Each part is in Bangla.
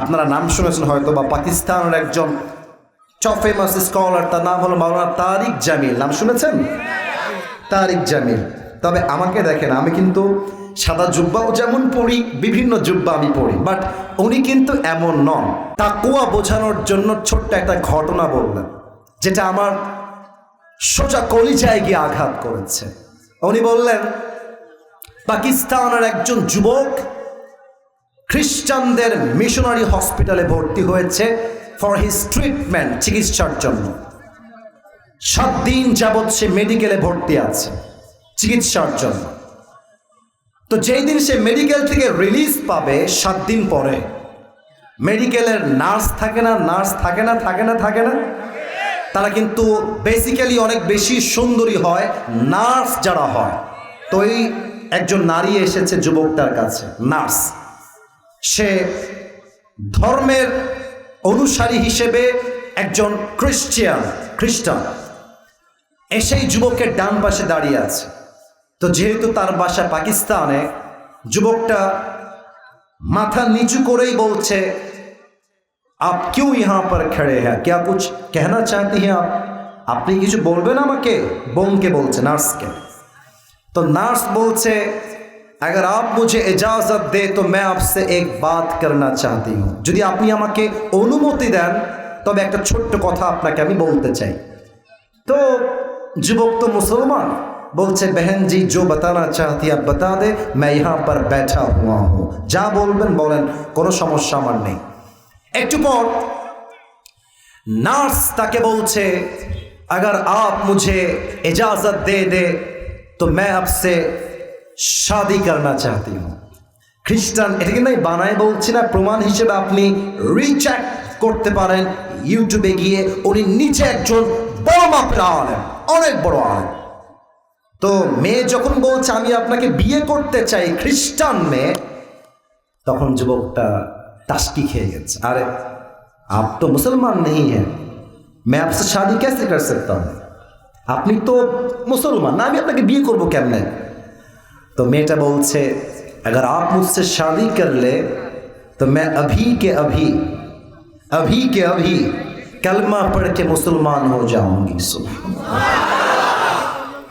আপনারা নাম শুনেছেন হয়তো বা পাকিস্তানের একজন ফেমাস স্কলার তার নাম হলো মাওলানা তারিক জামিল। নাম শুনেছেন? তারিক জামিল। তবে আমাকে দেখেন, আমি কিন্তু সাদা জুব্বাও যেমন পড়ি, বিভিন্ন জুব্বা আমি পড়ি বাট উনি কিন্তু এমন নন। তাকুয়া বোঝানোর জন্য ছোট্ট একটা ঘটনা বললেন, যেটা আমার সোজা কলিজায় গিয়ে আঘাত করেছে। উনি বললেন, পাকিস্তানের একজন যুবক খ্রিস্টানদের মিশনারি হসপিটালে ভর্তি হয়েছে ফর হিজ ট্রিটমেন্ট, চিকিৎসার জন্য। সাত দিন যাবৎ সে মেডিকেলে ভর্তি আছে, চিকিৎসার জন্য। তো যেই দিন সে মেডিকেল থেকে রিলিজ পাবে, সাত দিন পরে, মেডিকেলের নার্স থাকে না, নার্স থাকে না থাকে না থাকে না, তারা কিন্তু বেসিক্যালি অনেক বেশি সুন্দরী হয়, নার্স যারা হয়। তো এই একজন নারী এসেছে যুবকটার কাছে, নার্স। সে ধর্মের অনুসারী হিসেবে একজন খ্রিস্টিয়ান, খ্রিস্টান। এসেই যুবকের ডান পাশে দাঁড়িয়ে আছে। তো যেহেতু তার বাসা পাকিস্তানে, যুবকটা মাথা নিচু করেই বলছে, আপ কেউ ইহা পর খেড়ে হ্যাঁ? কে কুছ কেনা চাহতে হ্যাঁ আপ? আপনি কিছু বলবেন আমাকে? বোনকে বলছে, নার্সকে। তো নার্স বলছে अगर आप मुझे इजाज़त दें, तो मैं आपसे एक बात करना যদি আপনি আমাকে অনুমতি দেন তবে একটা ছোট্ট কথা আপনাকে আমি বলতে চাই। তো যুবক তো মুসলমান, বলছে বেহেন জি বতানা চাহতি আপ বাতা দে मैं यहाँ पर बैठा हुआ हूँ। যা বলবেন, বলেন, কোনো সমস্যা আমার নেই। একটু পর নার্স তাকে বলছে, अगर আপ मुझे इजाज़त দে দে তো मैं आपसे शादी करना चाहती हूँ খ্রিস্টান এটা কিন্তু আমি বানায় বলছি না প্রমাণ হিসেবে আপনি রিচেক করতে পারেন ইউটিউবে গিয়ে উনি নিচে একজন বড় মাপের আলেন অনেক বড় আলেন তো মেয়ে যখন বলছে আমি আপনাকে বিয়ে করতে চাই খ্রিস্টান মেয়ে তখন যুবকটা টাস্কি খেয়ে গেছে আরে आप तो मुसलमान नहीं हैं मैं आपसे शादी कैसे कर सकता हूँ আপনি তো মুসলমান না আমি আপনাকে বিয়ে করবো কেমনে তো মেয়েটা বলছে अगर आप मुझसे शादी कर ले तो मैं अभी के अभी अभी के अभी कलमा पढ़ के मुसलमान हो जाऊंगी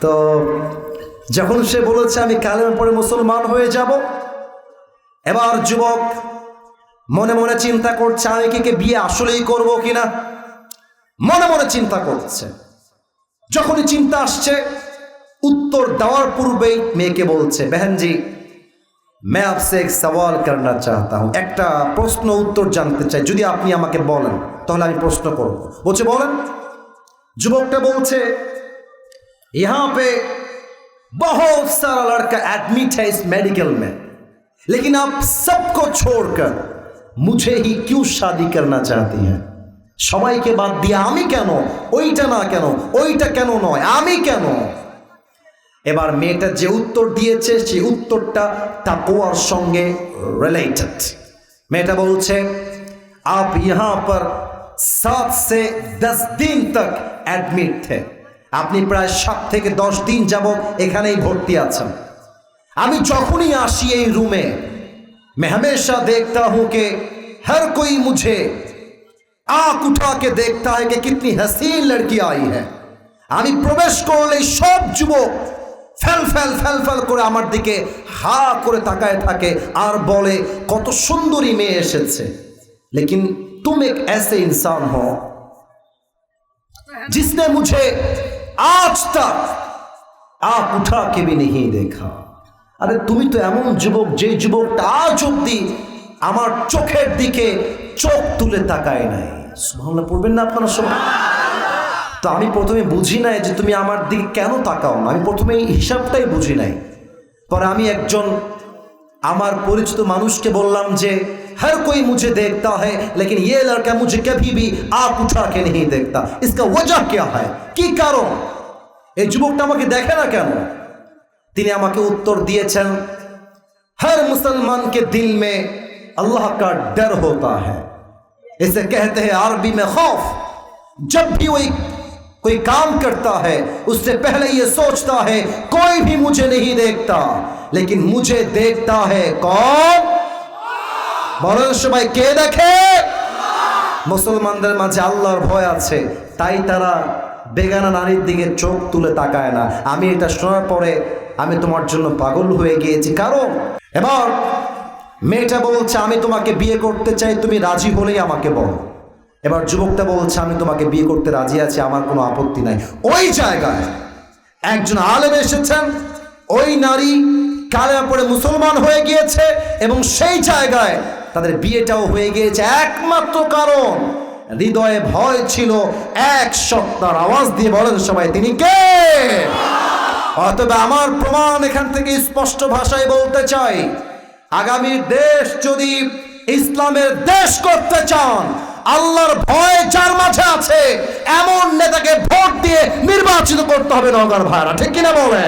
তো যখন সে বলেছে আমি কালেমা পড়ে মুসলমান হয়ে যাব এবার যুবক মনে মনে চিন্তা করছে আমি কি কে বিয়ে আসলেই করব কিনা মনে মনে চিন্তা করছে যখনই চিন্তা আসছে উত্তর দেওয়ার পূর্বেই মেয়েকে বলছে বেহেনজি मैं आपसे एक सवाल करना चाहता हूं একটা প্রশ্ন উত্তর জানতে চাই যদি আপনি আমাকে বলেন তাহলে আমি প্রশ্ন করব বলছে বলেন যুবকটা বলছে यहाँ पे बहुत सारा लड़का एडमिट है इस मेडिकल में लेकिन आप सबको छोड़कर मुझे ही क्यों शादी करना चाहती हैं সবাইকে বাদ দিয়ে আমি কেন ওইটা না কেন ওইটা কেন নয় আমি কেন এবার মেয়েটা যে উত্তর দিয়েছে সেই উত্তরটা তাকোয়ার সঙ্গে রিলেটেড মেয়েটা বলছে आप यहाँ पर सात से दस दिन तक एडमिट थे আপনি প্রায় সাত থেকে দশ দিন যাবৎ এখানেই ভর্তি আছেন আমি যখনই আসি এই রুমে मैं हमेशा देखता हूं कि हर कोई मुझे आंख उठा के देखता है कि कितनी हसीन लड़की आई है আমি প্রবেশ করলে সব যুবক ফেল ফেল ফেল ফেল করে আমার দিকে হা করে তাকায় থাকে আর বলে কত সুন্দরী মেয়ে এসেছে लेकिन तुम एक ऐसे इंसान हो जिसने मुझे आज तक आंख उठा के भी नहीं देखा আরে তুমি তো এমন যুবক যে যুবকটা আজ অব্দি আমার চোখের দিকে চোখ তুলে তাকায় নাই সুবহানাল্লাহ পড়বেন না আপনারা সবাই তো আমি প্রথমে বুঝি নাই যে তুমি আমার দিকে কেন তাকাও না আমি প্রথমে এই হিসাবটাই বুঝি নাই পরে আমি একজন আমার পরিচিত মানুষকে বললাম যে हर कोई मुझे देखता है लेकिन ये लड़का मुझे कभी भी आंख उठा के नहीं देखता इसका वजह क्या है কি কারণ এই যুবকটা আমাকে দেখে না কেন তিনি আমাকে উত্তর দিয়েছেন हर मुसलमान के दिल में अल्लाह का डर होता है इसे कहते हैं अरबी में खौफ जब भी वही कोई काम करता है उससे पहले ये सोचता है कोई भी मुझे नहीं देखता लेकिन मुझे देखता है कौन বলেন সবাই কে দেখে মুসলমানদের মাঝে আল্লাহর ভয় আছে তাই তারা বেগানা নারীর দিকে চোখ তুলে তাকায় না আমি এটা শোনার পরে আমি তোমার জন্য পাগল হয়ে গিয়েছি কারণ এবার মেয়েটা বলছে আমি তোমাকে বিয়ে করতে চাই তুমি রাজি হলেই আমাকে বলো এবার যুবকটা বলছে, আমি তোমাকে বিয়ে করতে রাজি আছি, আমার কোনো আপত্তি নাই। ওই জায়গায় একজন আলেম এসেছেন, ওই নারী কালেমা পড়ে মুসলমান হয়ে গিয়েছে এবং সেই জায়গায় তাদের বিয়েটাও হয়ে গিয়েছে। একমাত্র কারণ, হৃদয়ে ভয় ছিল, এক সত্তার আওয়াজ দিয়ে বলেন সবাই, তিনি কে? অতএব আমার প্রমাণ এখান থেকে স্পষ্ট ভাষায় বলতে চাই, আগামী দেশ যদি ইসলামের দেশ করতে চান আল্লাহর ভয় যার মাঝে আছে, এমন নেতাকে ভোট দিয়ে নির্বাচিত করতে হবে নগর ভাড়া ঠিক কিনা বলে